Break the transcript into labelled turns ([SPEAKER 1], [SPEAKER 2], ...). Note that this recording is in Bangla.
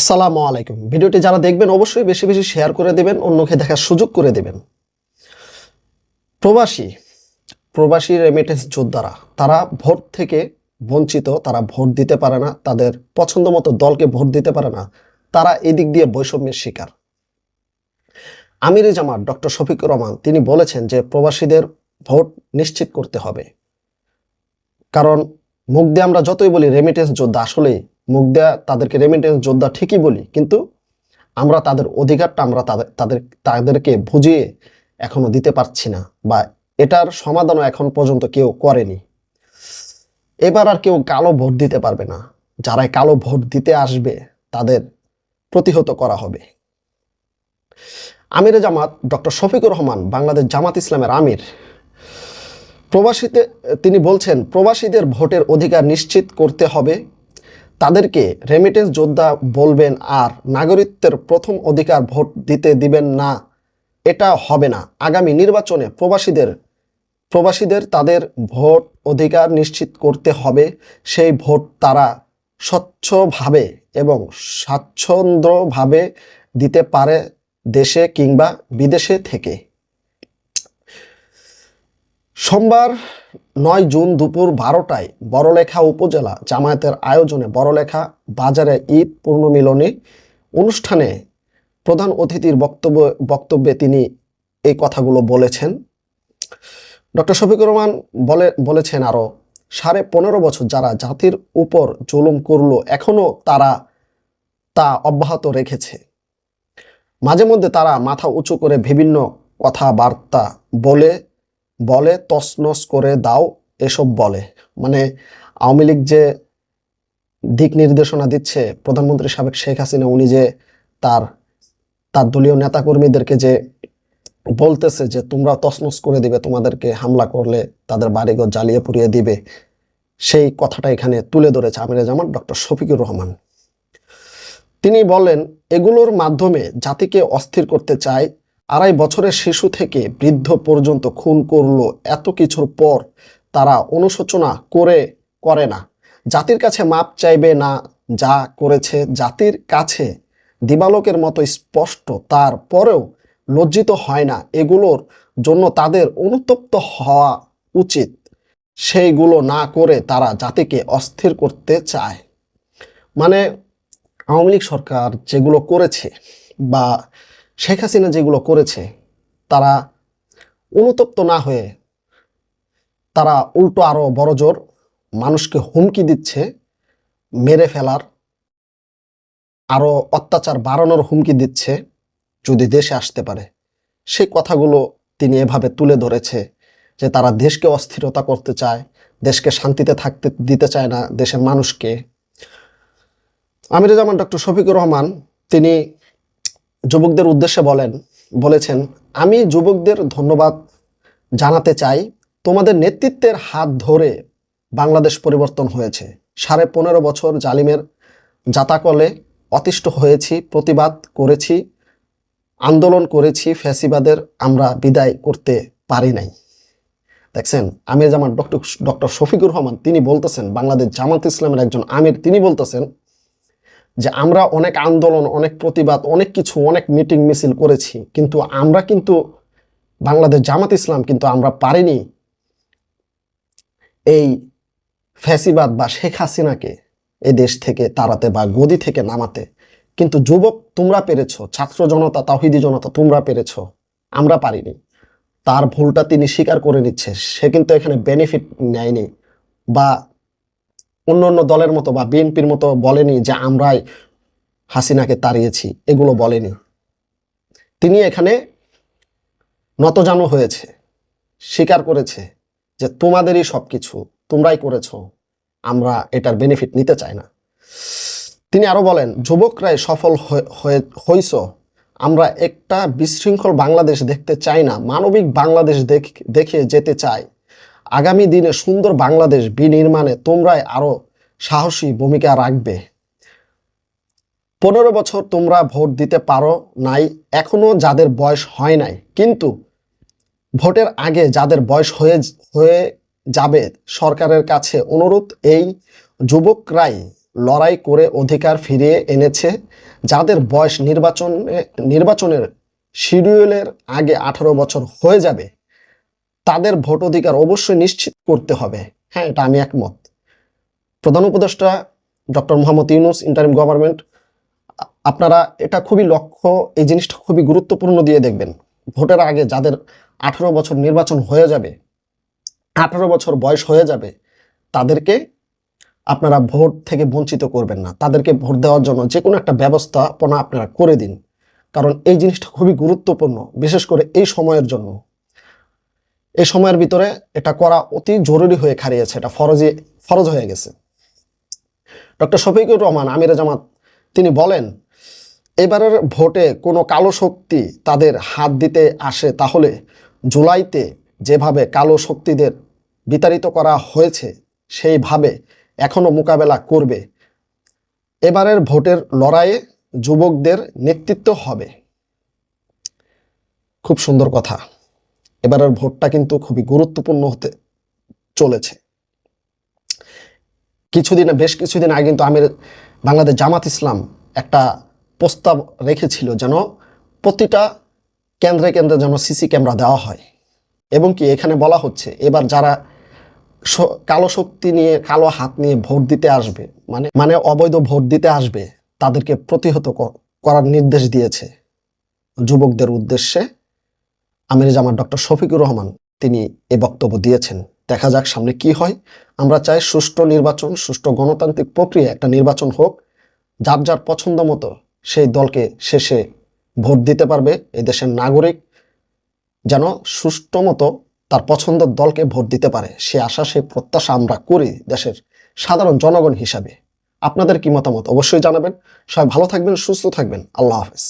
[SPEAKER 1] আসসালামু আলাইকুম। ভিডিওটি যারা দেখবেন, অবশ্যই বেশি বেশি শেয়ার করে দেবেন, অন্যকে দেখার সুযোগ করে দেবেন। প্রবাসী প্রবাসী রেমিটেন্স যোদ্ধারা, তারা ভোট থেকে বঞ্চিত, তারা ভোট দিতে পারে না, তাদের পছন্দ মতো দলকে ভোট দিতে পারে না, তারা এদিক দিয়ে বৈষম্যের শিকার। আমিরে জামাত ডক্টর শফিকুর রহমান, তিনি বলেছেন যে প্রবাসীদের ভোট নিশ্চিত করতে হবে। কারণ মুখ দিয়ে আমরা যতই বলি রেমিটেন্স যোদ্ধা, আসলেই মুখ দেয়া, তাদেরকে রেমিটেন্স যোদ্ধা ঠিকই বলি, কিন্তু আমরা তাদের অধিকারটা আমরা তাদের তাদের, তাদেরকে বুঝিয়ে এখনও দিতে পারছি না বা এটার সমাধানও এখন পর্যন্ত কেউ করেনি। এবার আর কেউ কালো ভোট দিতে পারবে না। যারাই কালো ভোট দিতে আসবে, তাদের প্রতিহত করা হবে। আমিরে জামাত, ডক্টর শফিকুর রহমান, বাংলাদেশ জামাত ইসলামের আমির। প্রবাসীতে, তিনি বলছেন, প্রবাসীদের ভোটের অধিকার নিশ্চিত করতে হবে। তাদেরকে রেমিটেন্স যোদ্ধা বলবেন, আর নাগরিকত্বের প্রথম অধিকার ভোট দিতে দিবেন না। এটা হবে না। আগামী নির্বাচনে প্রবাসীদের প্রবাসীদের তাদের ভোট অধিকার নিশ্চিত করতে হবে। সেই ভোট তারা স্বচ্ছভাবে এবং স্বাচ্ছন্দ্যভাবে দিতে পারে দেশে কিংবা বিদেশে থেকে। সোমবার নয় জুন দুপুর বারোটায় বড়লেখা উপজেলা জামায়াতের আয়োজনে বড়লেখা বাজারে ঈদ পূর্ণমিলনী অনুষ্ঠানে প্রধান অতিথির বক্তব্য, বক্তব্যে তিনি এই কথাগুলো বলেছেন। ডক্টর শফিকুর রহমান বলে, বলেছেন আরও সাড়ে পনেরো বছর যারা জাতির উপর জুলুম করল এখনও তারা তা অব্যাহত রেখেছে। মাঝে মধ্যে তারা মাথা উঁচু করে বিভিন্ন কথাবার্তা বলে বলে তসনস করে দাও, এসব বলে। মানে আওয়ামী লীগ যে দিক নির্দেশনা দিচ্ছে, প্রধানমন্ত্রী সাবেক শেখ হাসিনা, উনি যে তার তার দলীয় নেতাকর্মীদেরকে যে বলতেছে যে তোমরা তসনস করে দিবে, তোমাদেরকে হামলা করলে তাদের বাড়িঘর জ্বালিয়ে পুড়িয়ে দিবে, সেই কথাটা এখানে তুলে ধরেছে আমিরে জামান, ডক্টর শফিকুর রহমান। তিনি বলেন, এগুলোর মাধ্যমে জাতিকে অস্থির করতে চায় আড়াই বছরের শিশু থেকে বৃদ্ধ পর্যন্ত খুন করল। এত কিছুর পর তারা অনুশোচনা করে করে না। জাতির কাছে মাপ চাইবে না যা করেছে। জাতির কাছে দিবালোকের মতো স্পষ্ট। তারপরেও লজ্জিত হয় না। এগুলোর জন্য তাদের অনুতপ্ত হওয়া উচিত। সেইগুলো না করে তারা জাতিকে অস্থির করতে চায়। মানে আওয়ামী লীগ সরকার যেগুলো করেছে বা শেখ হাসিনা যেগুলো করেছে, তারা অনুতপ্ত না হয়ে তারা উল্টো আরও বড় জোর মানুষকে হুমকি দিচ্ছে, মেরে ফেলার আরও অত্যাচার বাড়ানোর হুমকি দিচ্ছে যদি দেশে আসতে পারে। সেই কথাগুলো তিনি এভাবে তুলে ধরেছে যে তারা দেশকে অস্থিরতা করতে চায়, দেশকে শান্তিতে থাকতে দিতে চায় না দেশের মানুষকে। আমির জামান ডক্টর শফিকুর রহমান, তিনি যুবকদের উদ্দেশ্যে বলেন, বলেছেন, আমি যুবকদের ধন্যবাদ জানাতে চাই। তোমাদের নেতৃত্বের হাত ধরে বাংলাদেশ পরিবর্তন হয়েছে। সাড়ে পনেরো বছর জালিমের জাতাকলে অতিষ্ঠ হয়েছি, প্রতিবাদ করেছি, আন্দোলন করেছি, ফ্যাসিবাদের আমরা বিদায় করতে পারি নাই। দেখছেন, আমির জামান ডক্টর ডক্টর শফিকুর রহমান, তিনি বলতেছেন, বাংলাদেশ জামাত ইসলামের একজন আমির। তিনি বলতেছেন যে আমরা অনেক আন্দোলন, অনেক প্রতিবাদ, অনেক কিছু, অনেক মিটিং, মিছিল করেছি, কিন্তু আমরা কিন্তু বাংলাদেশ জামাত ইসলাম কিন্তু আমরা পারিনি এই ফ্যাসিবাদ বা শেখ হাসিনাকে এই দেশ থেকে তাড়াতে বা গদি থেকে নামাতে। কিন্তু যুবক, তোমরা পেরেছ, ছাত্র জনতা তাহিদি জনতা, তোমরা পেরেছ, আমরা পারিনি। তার ভুলটা তিনি স্বীকার করে নিচ্ছে, সে কিন্তু এখানে বেনিফিট নেয়নি বা অন্য অন্য দলের মতো বা বিএনপির মতো বলেনি যে আমরাই হাসিনাকে তাড়িয়েছি, এগুলো বলেনি। তিনি এখানে নতজানু হয়েছে, স্বীকার করেছে যে তোমাদেরই সব কিছু তোমরাই করেছ, আমরা এটার বেনিফিট নিতে চাই না। তিনি আরও বলেন, যুবকরাই সফল হয়েছ আমরা একটা বিশৃঙ্খল বাংলাদেশ দেখতে চাই না, মানবিক বাংলাদেশ দেখে যেতে চাই। আগামী দিনে সুন্দর বাংলাদেশ বিনির্মাণে তোমরাই আরও সাহসী ভূমিকা রাখবে। পনেরো বছর তোমরা ভোট দিতে পারো নাই, এখনও যাদের বয়স হয় নাই। কিন্তু ভোটের আগে যাদের বয়স হয়ে হয়ে যাবে, সরকারের কাছে অনুরোধ, এই যুবকরাই লড়াই করে অধিকার ফিরিয়ে এনেছে। যাদের বয়স নির্বাচনে, নির্বাচনের শিডিউলের আগে আঠারো বছর হয়ে যাবে, তাদের ভোট অধিকার অবশ্যই নিশ্চিত করতে হবে। হ্যাঁ এটা আমি একমত। প্রধান উপদেষ্টা doctor Mohammad Yunus interim government আপনারা এটা খুবই লক্ষ্য, এই জিনিসটা খুবই গুরুত্বপূর্ণ দিয়ে দেখবেন। ভোটের আগে যাদের আঠারো বছর নির্বাচন হয়ে যাবে, আঠারো বছর বয়স হয়ে যাবে, তাদেরকে আপনারা ভোট থেকে বঞ্চিত করবেন না। তাদেরকে ভোট দেওয়ার জন্য যে কোনো একটা ব্যবস্থাপনা আপনারা করে দিন। কারণ এই জিনিসটা খুবই গুরুত্বপূর্ণ, বিশেষ করে এই সময়ের জন্য। এই সময়ের ভিতরে এটা করা অতি জরুরি হয়ে খারিয়েছে এটা ফরজে, ফরজ হয়ে গেছে। ডক্টর শফিকুর রহমান, আমিরা জামাত, তিনি বলেন, এবারের ভোটে কোনো কালো শক্তি তাদের হাত দিতে আসে, তাহলে জুলাইতে যেভাবে কালো শক্তিদের বিতাড়িত করা হয়েছে, সেইভাবে এখনও মোকাবেলা করবে। এবারের ভোটের লড়াইয়ে যুবকদের নেতৃত্ব হবে। খুব সুন্দর কথা। এবারের ভোটটা কিন্তু খুবই গুরুত্বপূর্ণ হতে চলেছে। কিছুদিন, বেশ কিছুদিন আগে কিন্তু আমির বাংলাদেশ জামাত ইসলাম একটা প্রস্তাব রেখেছিল যেন প্রতিটা কেন্দ্রে কেন্দ্রে যেন সিসি ক্যামেরা দেওয়া হয়। এবং কি এখানে বলা হচ্ছে, এবার যারা কালো শক্তি নিয়ে, কালো হাত নিয়ে ভোট দিতে আসবে মানে মানে অবৈধ ভোট দিতে আসবে, তাদেরকে প্রতিহত করার নির্দেশ দিয়েছে যুবকদের উদ্দেশ্যে। আমির জামাত ডক্টর শফিকুর রহমান তিনি এ বক্তব্য দিয়েছেন। দেখা যাক সামনে কি হয়। আমরা চাই সুষ্ঠু নির্বাচন, সুষ্ঠু গণতান্ত্রিক প্রক্রিয়া একটা নির্বাচন হোক। যার যার পছন্দ মতো সেই দলকে শেষে ভোট দিতে পারবে এই দেশের নাগরিক। যেন সুষ্ঠু মতো তার পছন্দের দলকে ভোট দিতে পারে, সে আশা, সে প্রত্যাশা আমরা করি দেশের সাধারণ জনগণ হিসাবে। আপনাদের কি মতামত? অবশ্যই জানাবেন। সবাই ভালো থাকবেন, সুস্থ থাকবেন। আল্লাহ হাফেজ।